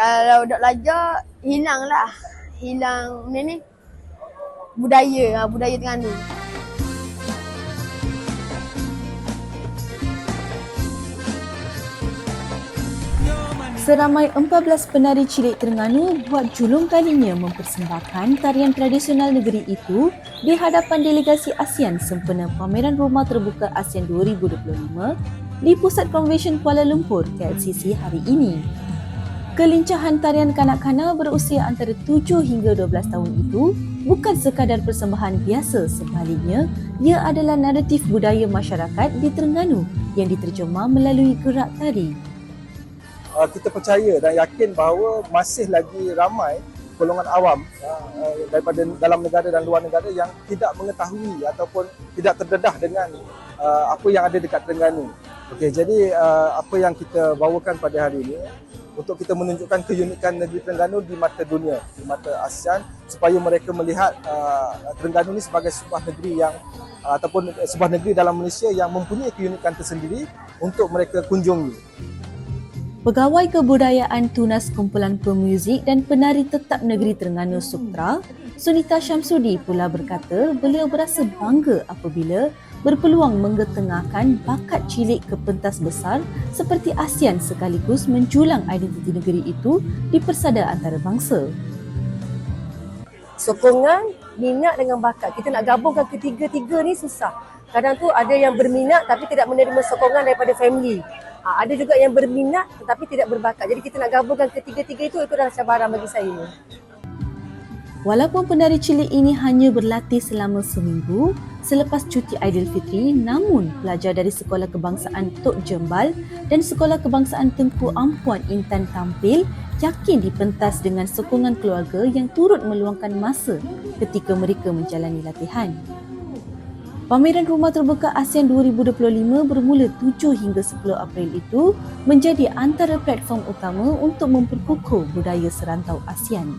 Kalau dok belajar, hilang lah. Hilang ni ni. Budaya, ha, budaya Terengganu. Seramai 14 penari cilik Terengganu buat julung kalinya mempersembahkan tarian tradisional negeri itu di hadapan delegasi ASEAN sempena pameran Rumah Terbuka ASEAN 2025 di Pusat Convention Kuala Lumpur KLCC hari ini. Kelincahan tarian kanak-kanak berusia antara 7 hingga 12 tahun itu bukan sekadar persembahan biasa sebaliknya ia adalah naratif budaya masyarakat di Terengganu yang diterjemah melalui gerak tari. uh, kita percaya dan yakin bahawa masih lagi ramai golongan awam uh, daripada dalam negara dan luar negara yang tidak mengetahui ataupun tidak terdedah dengan apa yang ada dekat Terengganu. Okey, jadi apa yang kita bawakan pada hari ini untuk kita menunjukkan keunikan negeri Terengganu di mata dunia, di mata ASEAN supaya mereka melihat uh, Terengganu ini sebagai sebuah negeri yang uh, ataupun sebuah negeri dalam Malaysia yang mempunyai keunikan tersendiri untuk mereka kunjungi. Pegawai Kebudayaan Tunas Kumpulan Pemuzik dan Penari Tetap Negeri Terengganu Suktra, Sunita Syamsudi pula berkata beliau berasa bangga apabila berpeluang menggetengahkan bakat cilik ke pentas besar seperti ASEAN sekaligus menjulang identiti negeri itu di persada antarabangsa. sokongan, minat dengan bakat. Kita nak gabungkan ketiga-tiga ni susah. Kadang tu ada yang berminat tapi tidak menerima sokongan daripada family. Ha, ada juga yang berminat tetapi tidak berbakat. Jadi kita nak gabungkan ketiga-tiga itu itu adalah cabaran bagi saya. Walaupun penari cilik ini hanya berlatih selama seminggu selepas cuti Aidilfitri, namun pelajar dari Sekolah Kebangsaan Tok Jembal dan Sekolah Kebangsaan Tengku Ampuan Intan tampil yakin dipentas dengan sokongan keluarga yang turut meluangkan masa ketika mereka menjalani latihan. Pameran Rumah Terbuka ASEAN 2025 bermula 7 hingga 10 April itu menjadi antara platform utama untuk memperkukuh budaya serantau ASEAN.